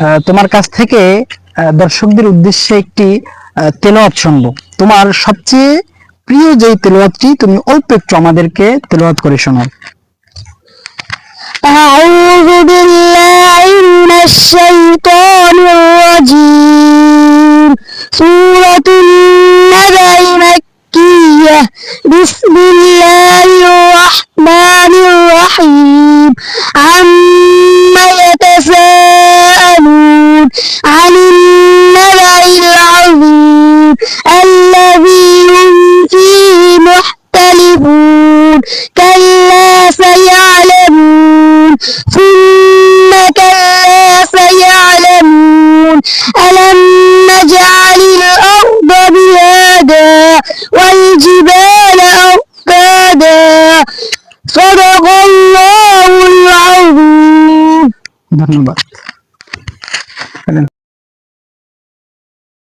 আহ, তোমার কাছ থেকে আহ, দর্শকদের উদ্দেশ্যে একটি তেলাওয়াত শুনবো তোমার সবচেয়ে প্রিয় যেই তেলাওয়াতটি তুমি অল্প একটু আমাদেরকে তেলাওয়াত করে শোনাও أعوذ بالله من الشيطان الرجيم سورة النبأ مكية بسم الله سيعلمون. ثم كلا سيعلمون؟ ألم نجعل الأرض بلادا والجبال أركادا صدق الله العظيم.